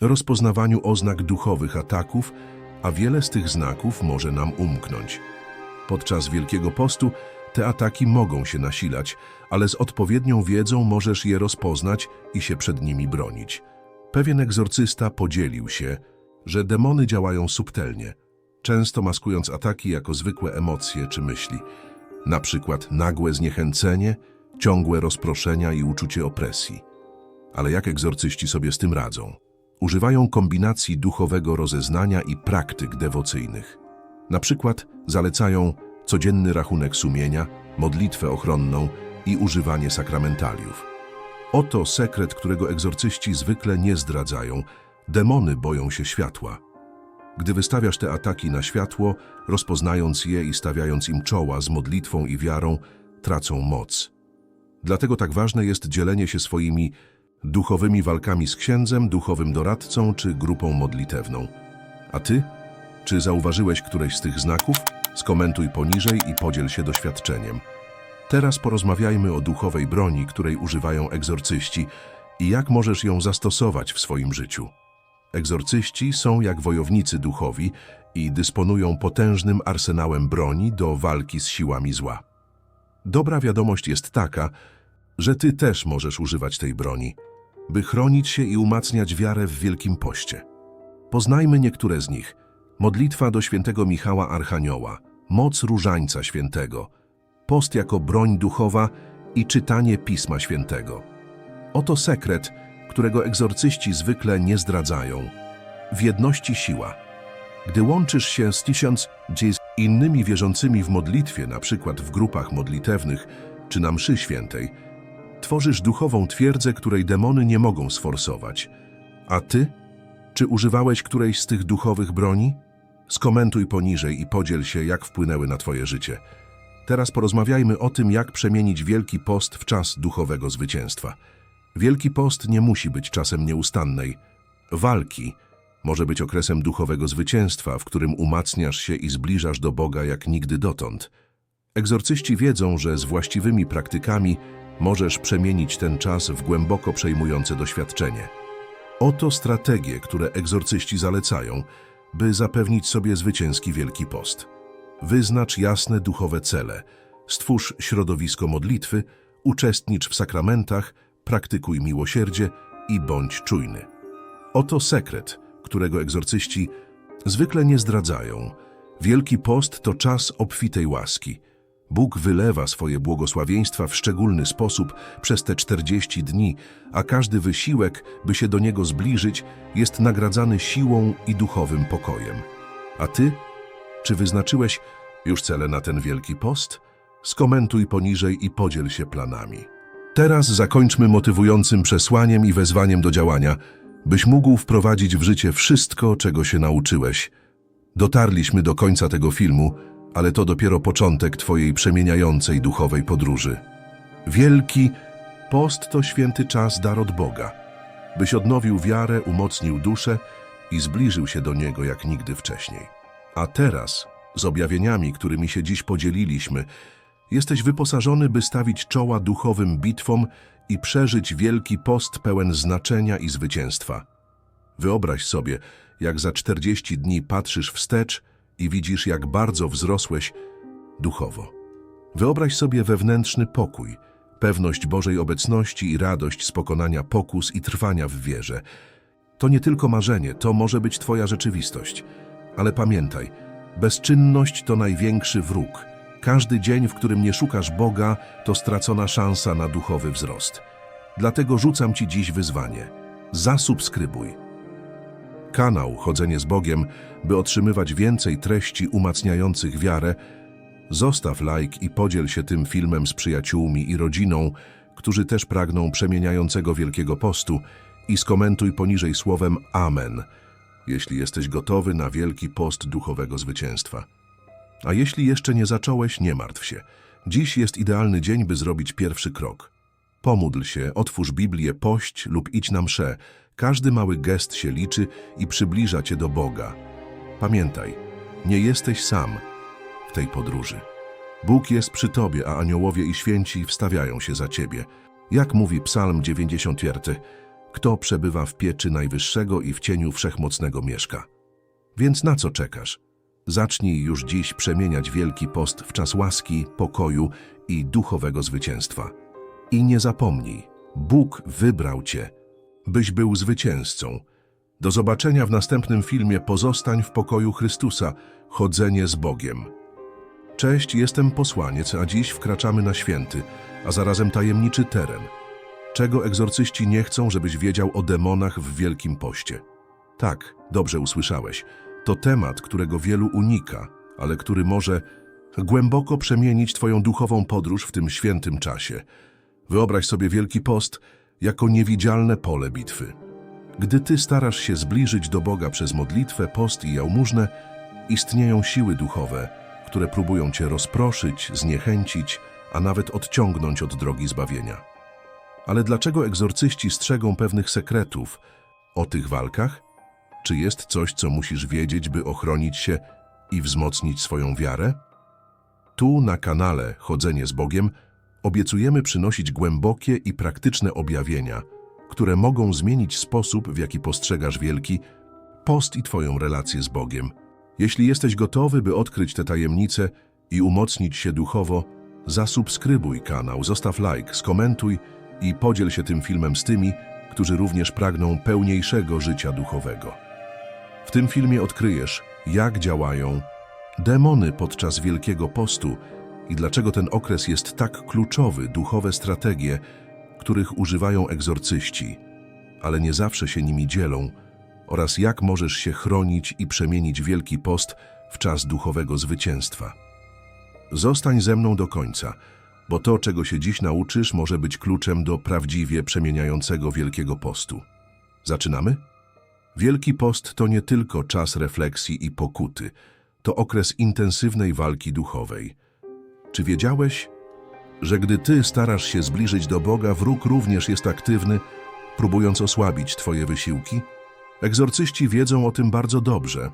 rozpoznawaniu oznak duchowych ataków, a wiele z tych znaków może nam umknąć. Podczas Wielkiego Postu te ataki mogą się nasilać, ale z odpowiednią wiedzą możesz je rozpoznać i się przed nimi bronić. Pewien egzorcysta podzielił się, że demony działają subtelnie, często maskując ataki jako zwykłe emocje czy myśli, na przykład nagłe zniechęcenie, ciągłe rozproszenia i uczucie opresji. Ale jak egzorcyści sobie z tym radzą? Używają kombinacji duchowego rozeznania i praktyk dewocyjnych. Na przykład zalecają codzienny rachunek sumienia, modlitwę ochronną i używanie sakramentaliów. Oto sekret, którego egzorcyści zwykle nie zdradzają. Demony boją się światła. Gdy wystawiasz te ataki na światło, rozpoznając je i stawiając im czoła z modlitwą i wiarą, tracą moc. Dlatego tak ważne jest dzielenie się swoimi duchowymi walkami z księdzem, duchowym doradcą czy grupą modlitewną. A ty? Czy zauważyłeś któreś z tych znaków? Skomentuj poniżej i podziel się doświadczeniem. Teraz porozmawiajmy o duchowej broni, której używają egzorcyści i jak możesz ją zastosować w swoim życiu. Egzorcyści są jak wojownicy duchowi i dysponują potężnym arsenałem broni do walki z siłami zła. Dobra wiadomość jest taka, że ty też możesz używać tej broni, by chronić się i umacniać wiarę w Wielkim Poście. Poznajmy niektóre z nich. Modlitwa do świętego Michała Archanioła, moc różańca świętego, post jako broń duchowa i czytanie Pisma Świętego. Oto sekret, którego egzorcyści zwykle nie zdradzają. W jedności siła. Gdy łączysz się z tysiąc innymi wierzącymi w modlitwie, na przykład w grupach modlitewnych czy na mszy świętej, tworzysz duchową twierdzę, której demony nie mogą sforsować. A ty? Czy używałeś którejś z tych duchowych broni? Skomentuj poniżej i podziel się, jak wpłynęły na twoje życie. Teraz porozmawiajmy o tym, jak przemienić Wielki Post w czas duchowego zwycięstwa. Wielki Post nie musi być czasem nieustannej. Walki może być okresem duchowego zwycięstwa, w którym umacniasz się i zbliżasz do Boga jak nigdy dotąd. Egzorcyści wiedzą, że z właściwymi praktykami możesz przemienić ten czas w głęboko przejmujące doświadczenie. Oto strategie, które egzorcyści zalecają, by zapewnić sobie zwycięski Wielki Post. Wyznacz jasne duchowe cele, stwórz środowisko modlitwy, uczestnicz w sakramentach, praktykuj miłosierdzie i bądź czujny. Oto sekret, którego egzorcyści zwykle nie zdradzają. Wielki Post to czas obfitej łaski. Bóg wylewa swoje błogosławieństwa w szczególny sposób przez te 40 dni, a każdy wysiłek, by się do Niego zbliżyć, jest nagradzany siłą i duchowym pokojem. A Ty? Czy wyznaczyłeś już cele na ten Wielki Post? Skomentuj poniżej i podziel się planami. Teraz zakończmy motywującym przesłaniem i wezwaniem do działania, byś mógł wprowadzić w życie wszystko, czego się nauczyłeś. Dotarliśmy do końca tego filmu, ale to dopiero początek Twojej przemieniającej duchowej podróży. Wielki post to święty czas dar od Boga, byś odnowił wiarę, umocnił duszę i zbliżył się do Niego jak nigdy wcześniej. A teraz, z objawieniami, którymi się dziś podzieliliśmy, jesteś wyposażony, by stawić czoła duchowym bitwom i przeżyć wielki post pełen znaczenia i zwycięstwa. Wyobraź sobie, jak za 40 dni patrzysz wstecz i widzisz, jak bardzo wzrosłeś duchowo. Wyobraź sobie wewnętrzny pokój, pewność Bożej obecności i radość z pokonania pokus i trwania w wierze. To nie tylko marzenie, to może być Twoja rzeczywistość. Ale pamiętaj, bezczynność to największy wróg. Każdy dzień, w którym nie szukasz Boga, to stracona szansa na duchowy wzrost. Dlatego rzucam Ci dziś wyzwanie. Zasubskrybuj kanał Chodzenie z Bogiem, by otrzymywać więcej treści umacniających wiarę, zostaw like i podziel się tym filmem z przyjaciółmi i rodziną, którzy też pragną przemieniającego Wielkiego Postu i skomentuj poniżej słowem Amen, jeśli jesteś gotowy na Wielki Post Duchowego Zwycięstwa. A jeśli jeszcze nie zacząłeś, nie martw się. Dziś jest idealny dzień, by zrobić pierwszy krok. Pomódl się, otwórz Biblię, pość lub idź na mszę. Każdy mały gest się liczy i przybliża cię do Boga. Pamiętaj, nie jesteś sam w tej podróży. Bóg jest przy tobie, a aniołowie i święci wstawiają się za ciebie. Jak mówi Psalm 94, kto przebywa w pieczy Najwyższego i w cieniu Wszechmocnego mieszka. Więc na co czekasz? Zacznij już dziś przemieniać Wielki Post w czas łaski, pokoju i duchowego zwycięstwa. I nie zapomnij, Bóg wybrał Cię, byś był zwycięzcą. Do zobaczenia w następnym filmie Pozostań w pokoju Chrystusa, chodzenie z Bogiem. Cześć, jestem posłaniec, a dziś wkraczamy na święty, a zarazem tajemniczy teren. Czego egzorcyści nie chcą, żebyś wiedział o demonach w Wielkim Poście? Tak, dobrze usłyszałeś. To temat, którego wielu unika, ale który może głęboko przemienić Twoją duchową podróż w tym świętym czasie. Wyobraź sobie Wielki Post jako niewidzialne pole bitwy. Gdy Ty starasz się zbliżyć do Boga przez modlitwę, post i jałmużnę, istnieją siły duchowe, które próbują Cię rozproszyć, zniechęcić, a nawet odciągnąć od drogi zbawienia. Ale dlaczego egzorcyści strzegą pewnych sekretów o tych walkach? Czy jest coś, co musisz wiedzieć, by ochronić się i wzmocnić swoją wiarę? Tu na kanale Chodzenie z Bogiem obiecujemy przynosić głębokie i praktyczne objawienia, które mogą zmienić sposób, w jaki postrzegasz wielki post i Twoją relację z Bogiem. Jeśli jesteś gotowy, by odkryć te tajemnice i umocnić się duchowo, zasubskrybuj kanał, zostaw like, skomentuj i podziel się tym filmem z tymi, którzy również pragną pełniejszego życia duchowego. W tym filmie odkryjesz, jak działają demony podczas Wielkiego Postu i dlaczego ten okres jest tak kluczowy, duchowe strategie, których używają egzorcyści, ale nie zawsze się nimi dzielą, oraz jak możesz się chronić i przemienić Wielki Post w czas duchowego zwycięstwa. Zostań ze mną do końca, bo to, czego się dziś nauczysz, może być kluczem do prawdziwie przemieniającego Wielkiego Postu. Zaczynamy? Wielki Post to nie tylko czas refleksji i pokuty, to okres intensywnej walki duchowej. Czy wiedziałeś, że gdy ty starasz się zbliżyć do Boga, wróg również jest aktywny, próbując osłabić twoje wysiłki? Egzorcyści wiedzą o tym bardzo dobrze,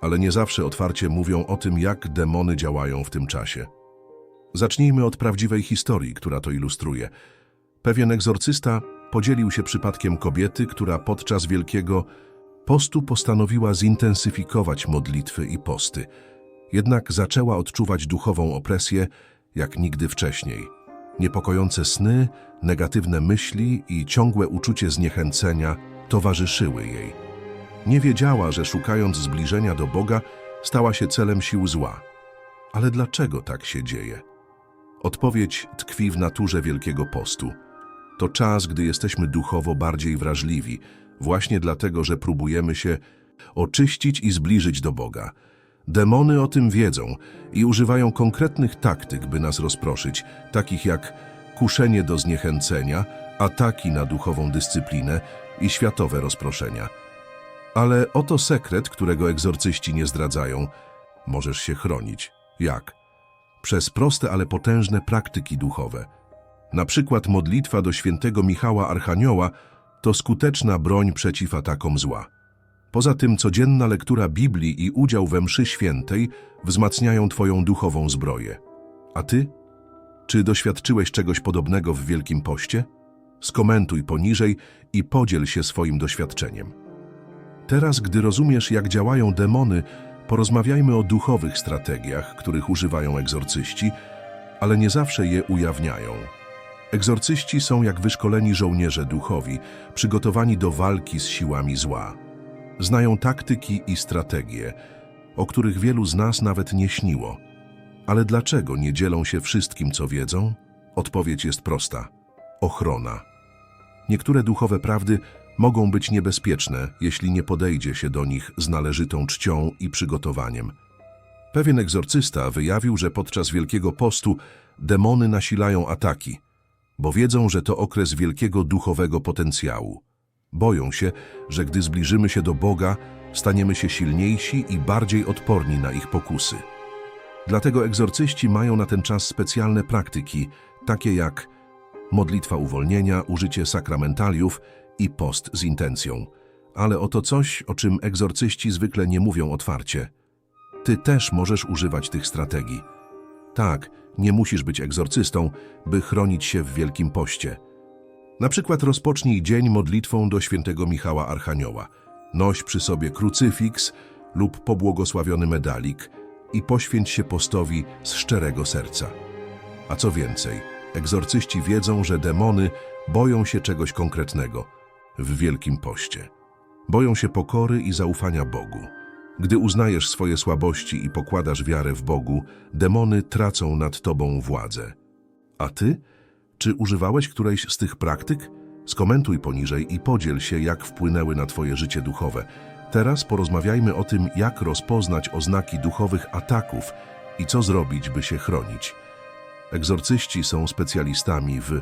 ale nie zawsze otwarcie mówią o tym, jak demony działają w tym czasie. Zacznijmy od prawdziwej historii, która to ilustruje. Pewien egzorcysta podzielił się przypadkiem kobiety, która podczas Wielkiego Postu postanowiła zintensyfikować modlitwy i posty. Jednak zaczęła odczuwać duchową opresję jak nigdy wcześniej. Niepokojące sny, negatywne myśli i ciągłe uczucie zniechęcenia towarzyszyły jej. Nie wiedziała, że szukając zbliżenia do Boga stała się celem sił zła. Ale dlaczego tak się dzieje? Odpowiedź tkwi w naturze Wielkiego Postu. To czas, gdy jesteśmy duchowo bardziej wrażliwi, właśnie dlatego, że próbujemy się oczyścić i zbliżyć do Boga. Demony o tym wiedzą i używają konkretnych taktyk, by nas rozproszyć, takich jak kuszenie do zniechęcenia, ataki na duchową dyscyplinę i światowe rozproszenia. Ale oto sekret, którego egzorcyści nie zdradzają. Możesz się chronić. Jak? Przez proste, ale potężne praktyki duchowe. Na przykład modlitwa do świętego Michała Archanioła to skuteczna broń przeciw atakom zła. Poza tym codzienna lektura Biblii i udział we mszy świętej wzmacniają Twoją duchową zbroję. A Ty? Czy doświadczyłeś czegoś podobnego w Wielkim Poście? Skomentuj poniżej i podziel się swoim doświadczeniem. Teraz, gdy rozumiesz, jak działają demony, porozmawiajmy o duchowych strategiach, których używają egzorcyści, ale nie zawsze je ujawniają. Egzorcyści są jak wyszkoleni żołnierze duchowi, przygotowani do walki z siłami zła. Znają taktyki i strategie, o których wielu z nas nawet nie śniło. Ale dlaczego nie dzielą się wszystkim, co wiedzą? Odpowiedź jest prosta. Ochrona. Niektóre duchowe prawdy mogą być niebezpieczne, jeśli nie podejdzie się do nich z należytą czcią i przygotowaniem. Pewien egzorcysta wyjawił, że podczas Wielkiego Postu demony nasilają ataki, bo wiedzą, że to okres wielkiego duchowego potencjału. Boją się, że gdy zbliżymy się do Boga, staniemy się silniejsi i bardziej odporni na ich pokusy. Dlatego egzorcyści mają na ten czas specjalne praktyki, takie jak modlitwa uwolnienia, użycie sakramentaliów i post z intencją. Ale oto coś, o czym egzorcyści zwykle nie mówią otwarcie. Ty też możesz używać tych strategii. Tak, nie musisz być egzorcystą, by chronić się w Wielkim Poście. Na przykład rozpocznij dzień modlitwą do świętego Michała Archanioła. Noś przy sobie krucyfiks lub pobłogosławiony medalik i poświęć się postowi z szczerego serca. A co więcej, egzorcyści wiedzą, że demony boją się czegoś konkretnego w Wielkim Poście. Boją się pokory i zaufania Bogu. Gdy uznajesz swoje słabości i pokładasz wiarę w Bogu, demony tracą nad tobą władzę. A ty? Czy używałeś którejś z tych praktyk? Skomentuj poniżej i podziel się, jak wpłynęły na twoje życie duchowe. Teraz porozmawiajmy o tym, jak rozpoznać oznaki duchowych ataków i co zrobić, by się chronić. Egzorcyści są specjalistami w